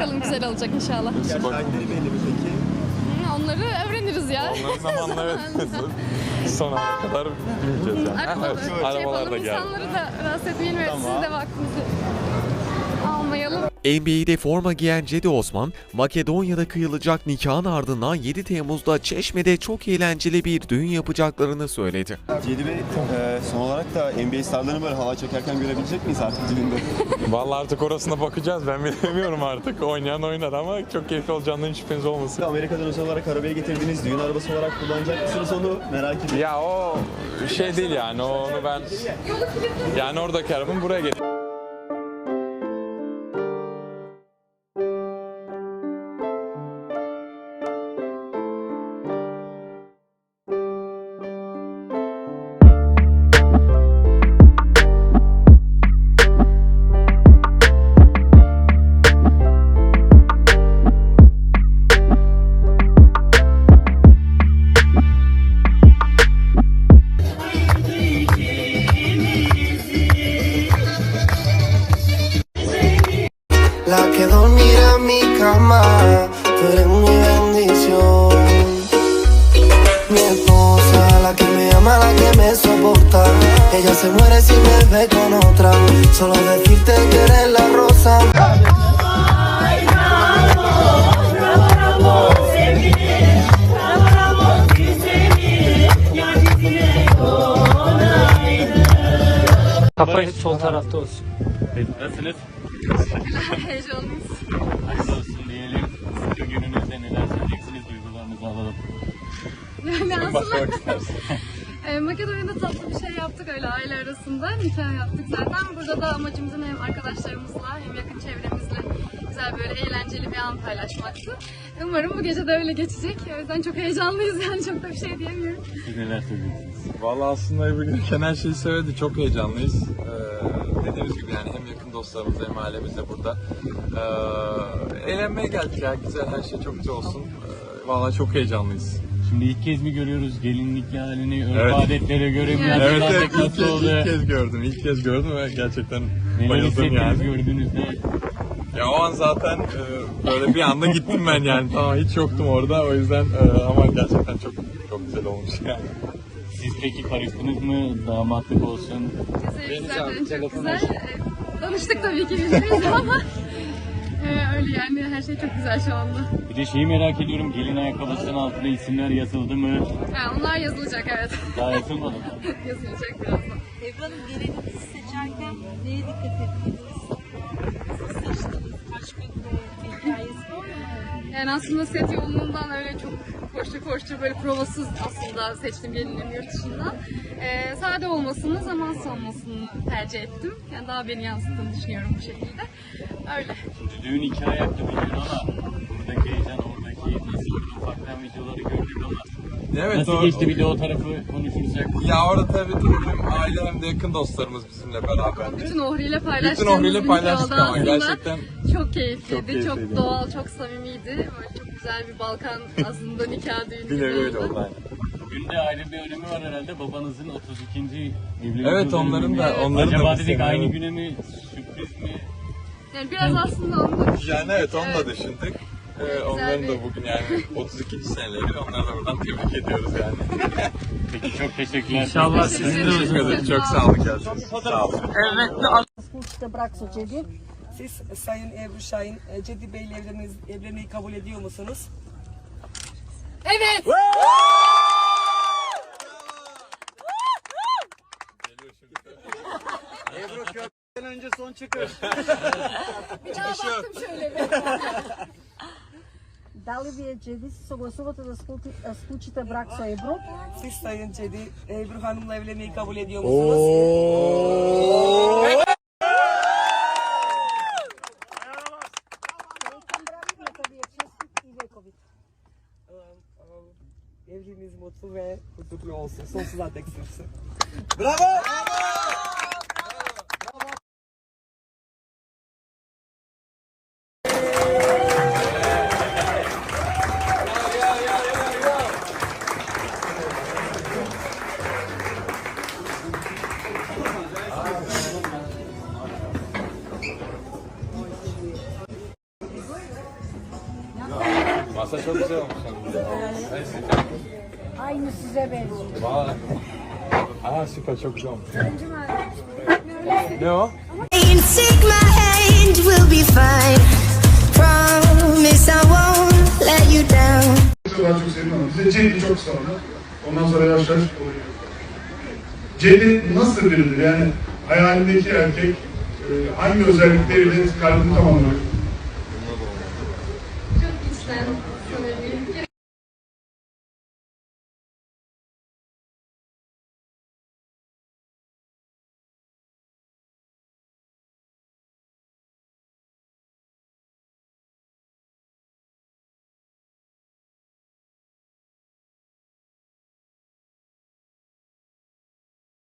bakalım güzel olacak inşallah. Tarihleri belli mi peki? Hı, Onları öğreniriz ya. Onların zamanla evet. Son ana kadar bilmeyeceğiz yani. Arabalar, Evet, şey arabalar yapalım, da geldi. insanları da rahatsız etmeyin ve siz de vaktinizi almayalım. NBA'de forma giyen Cedi Osman, Makedonya'da kıyılacak nikahın ardından 7 Temmuz'da Çeşme'de çok eğlenceli bir düğün yapacaklarını söyledi. Cedi Bey e, son olarak da NBA starlarını böyle hava çekerken görebilecek miyiz artık düğünde? Vallahi artık orasına bakacağız. Ben bilemiyorum artık. Oynayan oynar ama çok keyifli olacağından hiç şüpheniz olmasın. Amerika'dan özel olarak arabaya getirdiğiniz düğün arabası olarak kullanacak mısınız onu merak ediyorum. Ya o şey değil yani. Onu ben yani oradaki arabamı buraya getirdim. Ella se muere si me ve con otra. Solo decirte que eres la rosa. Kafa hep sol tarafta olsun. Nasılsınız? Heyecanlıyız. Hayırlı olsun diyelim. Sıkı gününüzde neler söyleyeceksiniz? Duygularınızı alalım. Yani aslında e, Makedonya'da tatlı bir şey yaptık öyle aile arasında. Nikah yaptık zaten. Burada da amacımızın hem arkadaşlarımızla hem yakın çevremizle güzel böyle eğlenceli bir an paylaşmaktı. Umarım bu gece de öyle geçecek. O yüzden çok heyecanlıyız yani çok da bir şey diyemiyorum. Siz neler söyleyeceksiniz? Vallahi aslında Ebru Günüken her şeyi söyledi. Çok heyecanlıyız. Ee, dediğimiz gibi yani hem yakın dostlarımız hem ailemiz de burada. Ee, eğlenmeye geldik ya. Güzel her şey çok güzel olsun. Ee, vallahi çok heyecanlıyız. Şimdi ilk kez mi görüyoruz gelinlik halini, örf Evet. adetlere göre mi? Evet, Evet, evet ilk, kez, ilk kez gördüm. İlk kez gördüm ve gerçekten Neler bayıldım hissettiniz yani. gördüğünüzde? Ya o an zaten e, böyle bir anda gittim ben yani. Tamam hiç yoktum orada o yüzden e, ama gerçekten çok çok güzel olmuş yani. Siz peki karıştınız mı? Damatlık olsun. Güzel, çok güzel. E, Danıştık tabii ki birbirimize ama e, öyle yani her şey çok güzel şu anda. Bir de şeyi merak ediyorum. Gelin ayakkabısının altına isimler yazıldı mı? Yani onlar yazılacak evet. Daha yazılmadı mı? yazılacak birazdan. Ebru Hanım gelininizi seçerken neye dikkat ettiniz? Yani aslında set yoğunluğundan öyle çok koştur koştur böyle provasız aslında seçtim gelinliğimi yurt dışından. Ee, sade olmasını, zamansız olmasını tercih ettim. Yani daha beni yansıttığını düşünüyorum bu şekilde. Öyle. Şimdi düğün iki ayaklı bir düğün ama buradaki heyecan oradaki nasıl ufaktan videoları gördük ama Evet nasıl o- geçti bir de o tarafı konuşursak. Ya orada tabii ki hem aile hem de yakın dostlarımız bizimle beraber. Bütün ohriyle paylaştığımız Bütün ohriyle paylaştık ama aslında. gerçekten Çok keyifliydi, Çok çok, keyifliydi. doğal, çok samimiydi. Böyle çok güzel bir Balkan aslında nikah düğünü bir gibi nevi öyle oldu. Bugün de ayrı bir önemi var herhalde. Babanızın 32. evlilik Evet, yıl onların da- dönümü. onların da Acaba bir dedik sene, aynı evet. güne mi sürpriz mi? Yani biraz aslında onu da Yani evet onu da Evet. düşündük. Ee, onların da bugün yani 32. seneleri onları da buradan tebrik ediyoruz yani. Peki çok teşekkürler. İnşallah sizin de. Teşekkür ederim. Çok sağ olun geldiniz. Sağ olun. Kulç'ta Brakso Cedi. Siz Sayın Ebru Şahin, e, Cedi Bey'le evlenmeniz, evlenmeyi kabul ediyor musunuz? Evet. Bir daha baktım şöyle bir. Дали вие джеди се согласувате да склучи- да склучите брак со Ебро? Siz Sayın Cedi, Ebru Hanım'la evlenmeyi kabul ediyor musunuz? Среќен брак, нека ви е честит и вековит. Evliliğiniz mutlu ve huzurlu olsun. Sonsuza dek sürsün. Aslında Güzel olmuş. Aynı size benziyor. Vay. Aa süper çok güzel olmuş. ne o? Take my hand, we'll be fine. Promise I won't let you down. Çok bize. Ondan sonra yavaş yavaş Cedi nasıl biridir? Yani hayalindeki erkek e, hangi özellikleriyle kalbini tamamlıyor?